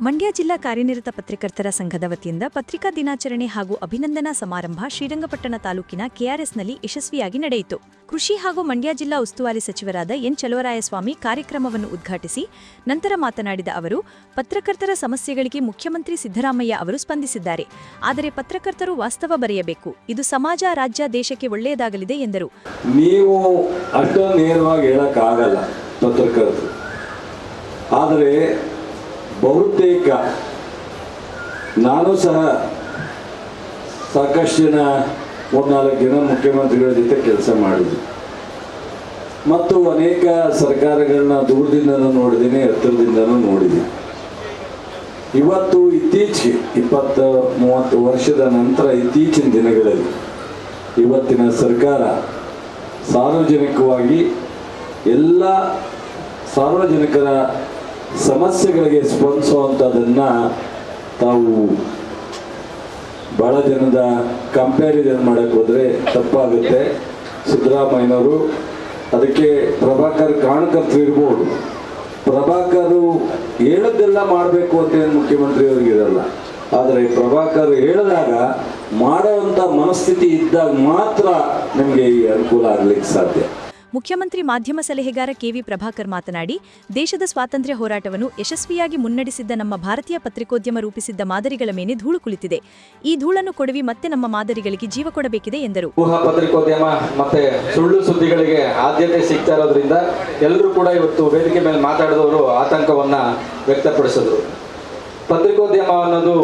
ಮಂಡ್ಯ ಜಿಲ್ಲಾ ಕಾರ್ಯನಿರತ ಪತ್ರಕರ್ತರ ಸಂಘದ ವತಿಯಿಂದ ಪತ್ರಿಕಾ ದಿನಾಚರಣೆ ಹಾಗೂ ಅಭಿನಂದನಾ ಸಮಾರಂಭ ಶ್ರೀರಂಗಪಟ್ಟಣ ತಾಲೂಕಿನ ಕೆಆರ್ಎಸ್ನಲ್ಲಿ ಯಶಸ್ವಿಯಾಗಿ ನಡೆಯಿತು. ಕೃಷಿ ಹಾಗೂ ಮಂಡ್ಯ ಜಿಲ್ಲಾ ಉಸ್ತುವಾರಿ ಸಚಿವರಾದ ಎನ್ ಚಲುವರಾಯಸ್ವಾಮಿ ಕಾರ್ಯಕ್ರಮವನ್ನು ಉದ್ಘಾಟಿಸಿ ನಂತರ ಮಾತನಾಡಿದ ಅವರು, ಪತ್ರಕರ್ತರ ಸಮಸ್ಯೆಗಳಿಗೆ ಮುಖ್ಯಮಂತ್ರಿ ಸಿದ್ದರಾಮಯ್ಯ ಅವರು ಸ್ಪಂದಿಸಿದ್ದಾರೆ. ಆದರೆ ಪತ್ರಕರ್ತರು ವಾಸ್ತವ ಬರೆಯಬೇಕು. ಇದು ಸಮಾಜ, ರಾಜ್ಯ, ದೇಶಕ್ಕೆ ಒಳ್ಳೆಯದಾಗಲಿದೆ ಎಂದರು. ನೀವು ನೇರವಾಗಿ ಪತ್ರಕರ್ತರು. ಆದರೆ ಬಹುತೇಕ. ನಾನು ಸಹ ಸಾಕಷ್ಟು ಜನ, ಮೂರ್ನಾಲ್ಕು ಜನ ಮುಖ್ಯಮಂತ್ರಿಗಳ ಜೊತೆ ಕೆಲಸ ಮಾಡಿದ್ವಿ. ಮತ್ತು ಅನೇಕ ಸರ್ಕಾರಗಳನ್ನ ದೂರದಿಂದನೂ ನೋಡಿದ್ದೀನಿ ಹತ್ತಿರದಿಂದನೂ ನೋಡಿದ್ದೀನಿ ಇವತ್ತು ಇತ್ತೀಚೆಗೆ, ಇಪ್ಪತ್ತು ಮೂವತ್ತು ವರ್ಷದ ನಂತರ ಇತ್ತೀಚಿನ ದಿನಗಳಲ್ಲಿ, ಇವತ್ತಿನ ಸರ್ಕಾರ ಸಾರ್ವಜನಿಕವಾಗಿ ಎಲ್ಲ ಸಾರ್ವಜನಿಕರ ಸಮಸ್ಯೆಗಳಿಗೆ ಸ್ಪಂದಿಸುವಂಥದ್ದನ್ನು ತಾವು ಭಾಳ ಜನದ ಕಂಪ್ಯಾರಿಸನ್ ಮಾಡಕ್ಕೆ ಹೋದರೆ ತಪ್ಪಾಗುತ್ತೆ. ಸಿದ್ದರಾಮಯ್ಯನವರು, ಅದಕ್ಕೆ ಪ್ರಭಾಕರ್ ಕಾರಣಕರ್ತರು ಇರ್ಬೋದು. ಪ್ರಭಾಕರು ಹೇಳದ್ದೆಲ್ಲ ಮಾಡಬೇಕು ಅಂತ ಏನು ಮುಖ್ಯಮಂತ್ರಿಯವ್ರಿಗೆ ಇರಲ್ಲ. ಆದರೆ ಪ್ರಭಾಕರ್ ಹೇಳಿದಾಗ ಮಾಡೋವಂಥ ಮನಸ್ಥಿತಿ ಇದ್ದಾಗ ಮಾತ್ರ ನಿಮಗೆ ಈ ಅನುಕೂಲ ಆಗ್ಲಿಕ್ಕೆ ಸಾಧ್ಯ. ಮುಖ್ಯಮಂತ್ರಿ ಮಾಧ್ಯಮ ಸಲಹೆಗಾರ ಕೆವಿ ಪ್ರಭಾಕರ್ ಮಾತನಾಡಿ, ದೇಶದ ಸ್ವಾತಂತ್ರ್ಯ ಹೋರಾಟವನ್ನು ಯಶಸ್ವಿಯಾಗಿ ಮುನ್ನಡೆಸಿದ್ದ ನಮ್ಮ ಭಾರತೀಯ ಪತ್ರಿಕೋದ್ಯಮ ರೂಪಿಸಿದ್ದ ಮಾದರಿಗಳ ಮೇಲೆ ಧೂಳು ಕುಳಿತಿದೆ. ಈ ಧೂಳನ್ನು ಕೊಡವಿ ಮತ್ತೆ ನಮ್ಮ ಮಾದರಿಗಳಿಗೆ ಜೀವ ಕೊಡಬೇಕಿದೆ ಎಂದರು. ಪತ್ರಿಕೋದ್ಯಮ ಮತ್ತೆ ಸುಳ್ಳು ಸುದ್ದಿಗಳಿಗೆ ಆದ್ಯತೆ ಸಿಗ್ತಾ ಇರೋದ್ರಿಂದ ಎಲ್ಲರೂ ಕೂಡ ಇವತ್ತು ವೇದಿಕೆ ಮೇಲೆ ಮಾತಾಡಿದವರು ಆತಂಕವನ್ನ ವ್ಯಕ್ತಪಡಿಸಿದ್ರು. ಪತ್ರಿಕೋದ್ಯಮ ಅನ್ನೋದು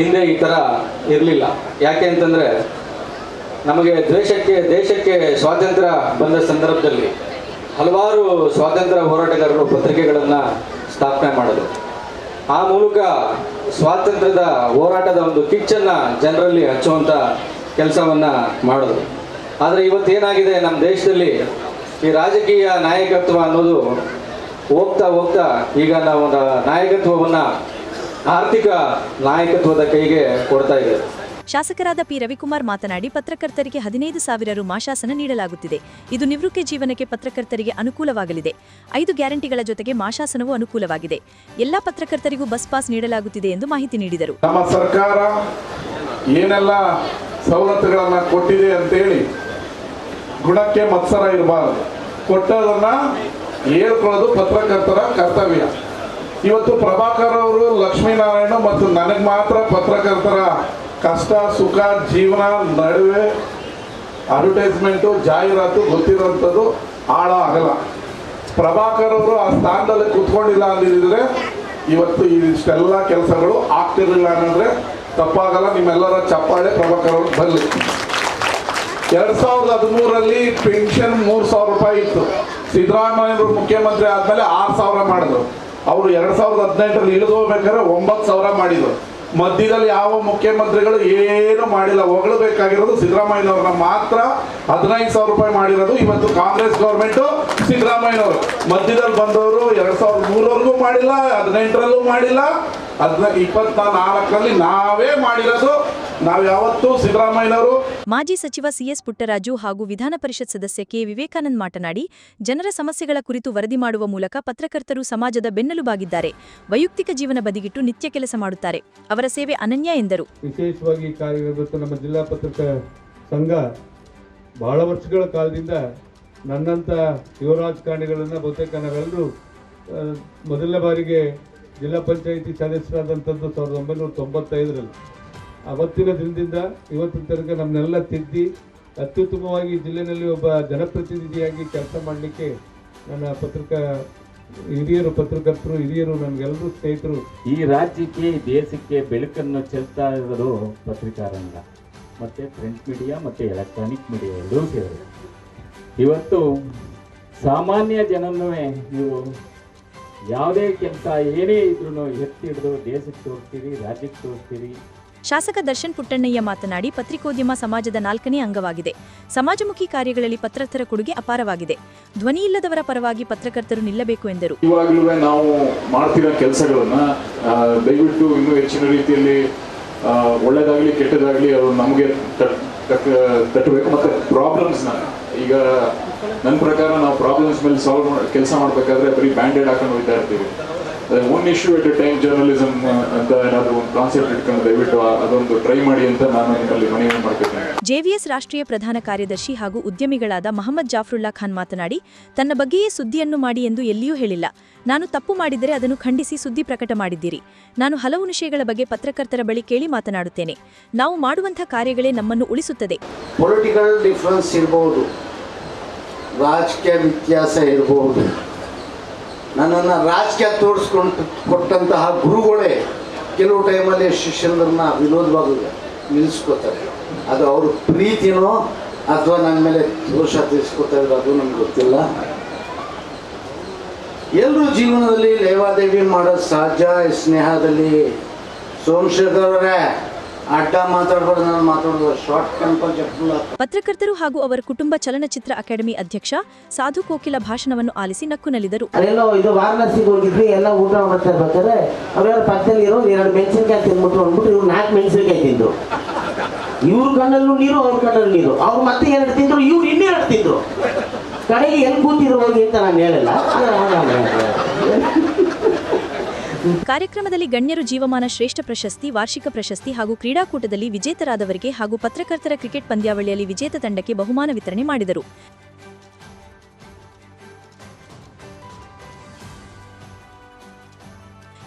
ಹಿಂದೆ ಈ ತರ ಇರಲಿಲ್ಲ. ಯಾಕೆ ಅಂತಂದ್ರೆ ನಮಗೆ ದೇಶಕ್ಕೆ ದೇಶಕ್ಕೆ ಸ್ವಾತಂತ್ರ್ಯ ಬಂದ ಸಂದರ್ಭದಲ್ಲಿ ಹಲವಾರು ಸ್ವಾತಂತ್ರ್ಯ ಹೋರಾಟಗಾರರು ಪತ್ರಿಕೆಗಳನ್ನು ಸ್ಥಾಪನೆ ಮಾಡಿದರು. ಆ ಮೂಲಕ ಸ್ವಾತಂತ್ರ್ಯದ ಹೋರಾಟದ ಒಂದು ಕಿಚ್ಚನ್ನ ಜನರಲ್ಲಿ ಹಚ್ಚುವಂಥ ಕೆಲಸವನ್ನ ಮಾಡಿದ್ರು. ಆದರೆ ಇವತ್ತೇನಾಗಿದೆ ನಮ್ಮ ದೇಶದಲ್ಲಿ ಈ ರಾಜಕೀಯ ನಾಯಕತ್ವ ಅನ್ನೋದು ಹೋಗ್ತಾ ಹೋಗ್ತಾ ಈಗ ನಾವು ನಾಯಕತ್ವವನ್ನು ಆರ್ಥಿಕ ನಾಯಕತ್ವದ ಕೈಗೆ ಕೊಡ್ತಾ ಇದೆ ಶಾಸಕರಾದ ಪಿ. ರವಿಕುಮಾರ್ ಮಾತನಾಡಿ, ಪತ್ರಕರ್ತರಿಗೆ ಹದಿನೈದು ಸಾವಿರ ರು ಮಾಶಾಸನ ನೀಡಲಾಗುತ್ತಿದೆ. ಇದು ನಿವೃತ್ತಿ ಜೀವನಕ್ಕೆ ಪತ್ರಕರ್ತರಿಗೆ ಅನುಕೂಲವಾಗಲಿದೆ. ಐದು ಗ್ಯಾರಂಟಿಗಳ ಜೊತೆಗೆ ಮಾಶಾಸನವೂ ಅನುಕೂಲವಾಗಿದೆ. ಎಲ್ಲಾ ಪತ್ರಕರ್ತರಿಗೂ ಬಸ್ ಪಾಸ್ ನೀಡಲಾಗುತ್ತಿದೆ ಎಂದು ಮಾಹಿತಿ ನೀಡಿದರು. ನಮ್ಮ ಸರ್ಕಾರ ಏನೆಲ್ಲ ಸವಲತ್ತುಗಳನ್ನು ಕೊಟ್ಟಿದೆ ಅಂತೇಳಿ ಗುಣಕ್ಕೆ ಮತ್ಸರ ಇರಬಾರದು. ಕೊಟ್ಟದನ್ನ ಹೇಳ್ಕೊಳ್ಳೋದು ಪತ್ರಕರ್ತರ ಕರ್ತವ್ಯ. ಇವತ್ತು ಪ್ರಭಾಕರ್ ಅವರು, ಲಕ್ಷ್ಮೀನಾರಾಯಣ ಮತ್ತು ನನಗೆ ಮಾತ್ರ ಪತ್ರಕರ್ತರ ಕಷ್ಟ, ಸುಖ, ಜೀವನ, ನಡುವೆ ಅಡ್ವರ್ಟೈಸ್ಮೆಂಟು ಜಾಹೀರಾತು ಗೊತ್ತಿರೋಂಥದ್ದು ಆಳ ಆಗಲ್ಲ. ಪ್ರಭಾಕರ್ ಅವರು ಆ ಸ್ಥಾನದಲ್ಲಿ ಕೂತ್ಕೊಂಡಿಲ್ಲ ಅಂದಿದ್ರೆ ಇವತ್ತು ಇಷ್ಟೆಲ್ಲ ಕೆಲಸಗಳು ಆಗ್ತಿರಲಿಲ್ಲ ಅನ್ನೋದ್ರೆ ತಪ್ಪಾಗಲ್ಲ, ನಿಮ್ಮೆಲ್ಲರ ಚಪ್ಪಾಳೆ ಪ್ರಭಾಕರ್ ಅವರು ಬರಲಿ. ಎರಡ್ ಸಾವಿರದ ಹದಿಮೂರರಲ್ಲಿ ಪೆನ್ಷನ್ ಮೂರು ಸಾವಿರ ರೂಪಾಯಿ ಇತ್ತು. ಸಿದ್ದರಾಮಯ್ಯವರು ಮುಖ್ಯಮಂತ್ರಿ ಆದ್ಮೇಲೆ ಆರು ಸಾವಿರ ಮಾಡಿದ್ರು. ಅವರು ಎರಡ್ ಸಾವಿರದ ಹದಿನೆಂಟರಲ್ಲಿ ಇಳಿದು ಹೋಗ್ಬೇಕಾದ್ರೆ ಒಂಬತ್ತು ಸಾವಿರ ಮಾಡಿದ್ರು. ಮಧ್ಯದಲ್ಲಿ ಯಾವ ಮುಖ್ಯಮಂತ್ರಿಗಳು ಏನು ಮಾಡಿಲ್ಲ, ಹೊಗಳಬೇಕಾಗಿರೋದು ಸಿದ್ದರಾಮಯ್ಯನವ್ರನ್ನ ಮಾತ್ರ ಹದಿನೈದು ಸಾವಿರ ರೂಪಾಯಿ ಮಾಡಿರೋದು ಇವತ್ತು ಕಾಂಗ್ರೆಸ್ ಗೌರ್ಮೆಂಟ್ ಸಿದ್ದರಾಮಯ್ಯನವರು. ಮಧ್ಯದಲ್ಲಿ ಬಂದವರು ಎರಡ್ ಸಾವಿರದ ಮೂರವರೆಗೂ ಮಾಡಿಲ್ಲ, ಹದಿನೆಂಟರಲ್ಲೂ ಮಾಡಿಲ್ಲ, ಹದಿನ ಇಪ್ಪತ್ತ ನಾಲ್ಕರಲ್ಲಿ ನಾವೇ ಮಾಡಿರೋದು ನಾವು ಯಾವತ್ತೂ ಸಿದ್ದರಾಮಯ್ಯನವರು ಮಾಜಿ ಸಚಿವ ಸಿಎಸ್ ಪುಟ್ಟರಾಜು ಹಾಗೂ ವಿಧಾನ ಪರಿಷತ್ ಸದಸ್ಯ ಕೆ ವಿವೇಕಾನಂದ್ ಮಾತನಾಡಿ ಜನರ ಸಮಸ್ಯೆಗಳ ಕುರಿತು ವರದಿ ಮಾಡುವ ಮೂಲಕ ಪತ್ರಕರ್ತರು ಸಮಾಜದ ಬೆನ್ನೆಲುಬಾಗಿದ್ದಾರೆ. ವೈಯಕ್ತಿಕ ಜೀವನ ಬದಿಗಿಟ್ಟು ನಿತ್ಯ ಕೆಲಸ ಮಾಡುತ್ತಾರೆ. ಅವರ ಸೇವೆ ಅನನ್ಯ ಎಂದರು. ವಿಶೇಷವಾಗಿ ಕಾರ್ಯನಿರ್ವಹಿಸುವ ನಮ್ಮ ಜಿಲ್ಲಾ ಪತ್ರಿಕಾ ಸಂಘ ಬಹಳ ವರ್ಷಗಳ ಕಾಲದಿಂದ ನನ್ನಂತ ಯುವ ರಾಜಕಾರಣಿಗಳನ್ನು ಬಹುತೇಕ ನಾವೆಲ್ಲರೂ ಆ, ಮೊದಲನೇ ಬಾರಿಗೆ ಜಿಲ್ಲಾ ಪಂಚಾಯಿತಿ ಸದಸ್ಯರಾದಂಥದ್ದು ಸಾವಿರದ ಒಂಬೈನೂರ ತೊಂಬತ್ತೈದರಲ್ಲಿ. ಅವತ್ತಿನ ದಿನದಿಂದ ಇವತ್ತಿನ ತನಕ ನಮ್ಮನ್ನೆಲ್ಲ ತಿದ್ದಿ ಅತ್ಯುತ್ತಮವಾಗಿ ಜಿಲ್ಲೆಯಲ್ಲಿ ಒಬ್ಬ ಜನಪ್ರತಿನಿಧಿಯಾಗಿ ಕೆಲಸ ಮಾಡಲಿಕ್ಕೆ ನನ್ನ ಪತ್ರಿಕಾ ಹಿರಿಯರು, ಪತ್ರಕರ್ತರು, ಹಿರಿಯರು ನಮಗೆಲ್ಲರೂ ಸ್ನೇಹಿತರು. ಈ ರಾಜ್ಯಕ್ಕೆ ದೇಶಕ್ಕೆ ಬೆಳಕನ್ನು ಚೆಲ್ತಾ ಇದ್ದರು ಪತ್ರಿಕಾರಂಗ. ಮತ್ತು ಪ್ರಿಂಟ್ ಮೀಡಿಯಾ ಮತ್ತು ಎಲೆಕ್ಟ್ರಾನಿಕ್ ಮೀಡಿಯಾ ಎರಡೂ ಸೇರಿದೆ. ಇವತ್ತು ಸಾಮಾನ್ಯ ಜನನೂ ನೀವು ಯಾವುದೇ ಕೆಲಸ ಏನೇ ಇದ್ರೂ ಎತ್ತಿ ಹಿಡಿದು ದೇಶಕ್ಕೆ ತೋರಿಸ್ತೀರಿ, ರಾಜ್ಯಕ್ಕೆ ತೋರಿಸ್ತೀರಿ ಶಾಸಕ ದರ್ಶನ್ ಪುಟ್ಟಣ್ಣಯ್ಯ ಮಾತನಾಡಿ, ಪತ್ರಿಕೋದ್ಯಮ ಸಮಾಜದ ನಾಲ್ಕನೇ ಅಂಗವಾಗಿದೆ. ಸಮಾಜಮುಖಿ ಕಾರ್ಯಗಳಲ್ಲಿ ಪತ್ರಕರ್ತರ ಕೊಡುಗೆ ಅಪಾರವಾಗಿದೆ. ಧ್ವನಿ ಇಲ್ಲದವರ ಪರವಾಗಿ ಪತ್ರಕರ್ತರು ನಿಲ್ಲಬೇಕು ಎಂದರು. ಇವಾಗಲೂ ನಾವು ಮಾಡ್ತಿರೋ ಕೆಲಸಗಳನ್ನ ದಯವಿಟ್ಟು ಇನ್ನೂ ಹೆಚ್ಚಿನ ರೀತಿಯಲ್ಲಿ ಒಳ್ಳೆದಾಗ್ಲಿ, ಕೆಟ್ಟದಾಗ್ಲಿ ಅದು ನಮಗೆ ತಟ್ಟಬೇಕು. ಮತ್ತೆ ಪ್ರಾಬ್ಲಮ್ಸ್ನ ಈಗ ನನ್ನ ಪ್ರಕಾರ ನಾವು ಪ್ರಾಬ್ಲಮ್ಸ್ ಮೇಲೆ ಸಾಲ್ವ್ ಕೆಲಸ ಮಾಡಬೇಕಾದ್ರೆ ಬರೀ ಬ್ಯಾಂಡೇಡ್ ಹಾಕೊಂಡು ಹೋಗ್ತಾ ಇರ್ತೀವಿ. One issue at a time journalism ಅಂತ ಏನಾದರೂ ಒಂದು ಕಾನ್ಸೆಪ್ಟ್ ಇಟ್ಕೊಂಡು ದಯವಿಟ್ಟು ಅದೊಂದು ಟ್ರೈ ಮಾಡಿ ಅಂತ ನಾನು ನಿಮ್ಮಲ್ಲಿ ಮನವಿ ಮಾಡ್ತಿದ್ದೇನೆ ಜೆವಿಎಸ್ ರಾಷ್ಟ್ರೀಯ ಪ್ರಧಾನ ಕಾರ್ಯದರ್ಶಿ ಹಾಗೂ ಉದ್ಯಮಿಗಳಾದ ಮಹಮ್ಮದ್ ಜಾಫ್ರುಲ್ಲಾ ಖಾನ್ ಮಾತನಾಡಿ ತನ್ನ ಬಗ್ಗೆಯೇ ಸುದ್ದಿಯನ್ನು ಮಾಡಿ ಎಂದು ಎಲ್ಲಿಯೂ ಹೇಳಿಲ್ಲ. ನಾನು ತಪ್ಪು ಮಾಡಿದರೆ ಅದನ್ನು ಖಂಡಿಸಿ ಸುದ್ದಿ ಪ್ರಕಟ ಮಾಡಿದ್ದೀರಿ. ನಾನು ಹಲವು ವಿಷಯಗಳ ಬಗ್ಗೆ ಪತ್ರಕರ್ತರ ಬಳಿ ಕೇಳಿ ಮಾತನಾಡುತ್ತೇನೆ. ನಾವು ಮಾಡುವಂಥ ಕಾರ್ಯಗಳೇ ನಮ್ಮನ್ನು ಉಳಿಸುತ್ತದೆ. ಪೊಲಿಟಿಕಲ್ ಡಿಫ್ರೆನ್ಸ್ ಇರಬಹುದು ರಾಜಕೀಯ ವ್ಯತ್ಯಾಸ ಇರಬಹುದು ನನ್ನನ್ನು ರಾಜಕೀಯ ತೋರಿಸ್ಕೊಂಡು ಕೊಟ್ಟಂತಹ ಗುರುಗಳೇ ಕೆಲವು ಟೈಮಲ್ಲಿ ಶಿಷ್ಯಂದ್ರನ್ನ ವಿನೋದವಾಗಿ ನಿಲ್ಲಿಸ್ಕೋತಾರೆ. ಅದು ಅವ್ರ ಪ್ರೀತಿನೋ ಅಥವಾ ನನ್ನ ಮೇಲೆ ದೋಷ ತಿಳಿಸ್ಕೊತಾರೆ ಅದು ನನಗೆ ಗೊತ್ತಿಲ್ಲ. ಎಲ್ಲರೂ ಜೀವನದಲ್ಲಿ ಲೇವಾದೇವಿ ಮಾಡೋದು ಸಹಜ, ಸ್ನೇಹದಲ್ಲಿ ಸೋಮಶೇಖರ್ ಪತ್ರಕರ್ತರು ಹಾಗೂ ಅವರ ಕುಟುಂಬ ಚಲನಚಿತ್ರ ಅಕಾಡೆಮಿ ಅಧ್ಯಕ್ಷ ಸಾಧು ಕೋಕಿಲ ಭಾಷಣವನ್ನು ಆಲಿಸಿ ನಕ್ಕು ನಲಿದರು ಇದು ಎಲ್ಲ ಇರೋ ಎರಡು ಇವ್ರು ಇವ್ರ ಕಣ್ಣಲ್ಲೂ ನೀರು ಅವ್ರ ಕಣ್ಣಲ್ಲೂ ನೀರು. ಅವ್ರು ಮತ್ತೆ ಎರಡು ತಿಂದ್ರು ಇವ್ರು ಇನ್ನೆರಡು ತಿಂದ್ರು. ಕಡೆಗೆ ಎಲ್ಲಿ ಕೂತಿರೋ ಹೋಗಿ ಅಂತ ನಾನು ಹೇಳಲ್ಲ. ಕಾರ್ಯಕ್ರಮದಲ್ಲಿ ಗಣ್ಯರು ಜೀವಮಾನ ಶ್ರೇಷ್ಠ ಪ್ರಶಸ್ತಿ, ವಾರ್ಷಿಕ ಪ್ರಶಸ್ತಿ ಹಾಗೂ ಕ್ರೀಡಾಕೂಟದಲ್ಲಿ ವಿಜೇತರಾದವರಿಗೆ ಹಾಗೂ ಪತ್ರಕರ್ತರ ಕ್ರಿಕೆಟ್ ಪಂದ್ಯಾವಳಿಯಲ್ಲಿ ವಿಜೇತ ತಂಡಕ್ಕೆ ಬಹುಮಾನ ವಿತರಣೆ ಮಾಡಿದರು.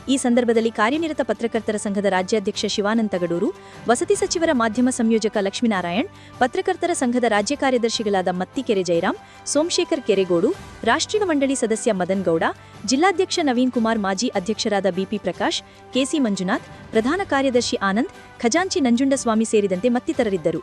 ಈ ಸಂದರ್ಭದಲ್ಲಿ ಕಾರ್ಯನಿರತ ಪತ್ರಕರ್ತರ ಸಂಘದ ರಾಜ್ಯಾಧ್ಯಕ್ಷ ಶಿವಾನಂದ ತಗಡೂರು, ವಸತಿ ಸಚಿವರ ಮಾಧ್ಯಮ ಸಂಯೋಜಕ ಲಕ್ಷ್ಮೀನಾರಾಯಣ್, ಪತ್ರಕರ್ತರ ಸಂಘದ ರಾಜ್ಯ ಕಾರ್ಯದರ್ಶಿಗಳಾದ ಮತ್ತಿಕೆರೆ ಜಯರಾಮ್ ಸೋಮಶೇಖರ್ ಕೆರೆಗೋಡು, ರಾಷ್ಟ್ರೀಯ ಮಂಡಳಿ ಸದಸ್ಯ ಮದನ್ ಗೌಡ, ಜಿಲ್ಲಾಧ್ಯಕ್ಷ ನವೀನ್ ಕುಮಾರ್ ಮಾಜಿ ಅಧ್ಯಕ್ಷರಾದ ಬಿಪಿ ಪ್ರಕಾಶ್ ಕೆಸಿ ಮಂಜುನಾಥ್, ಪ್ರಧಾನ ಕಾರ್ಯದರ್ಶಿ ಆನಂದ್, ಖಜಾಂಚಿ ನಂಜುಂಡಸ್ವಾಮಿ ಸೇರಿದಂತೆ ಮತ್ತಿತರರಿದ್ದರು.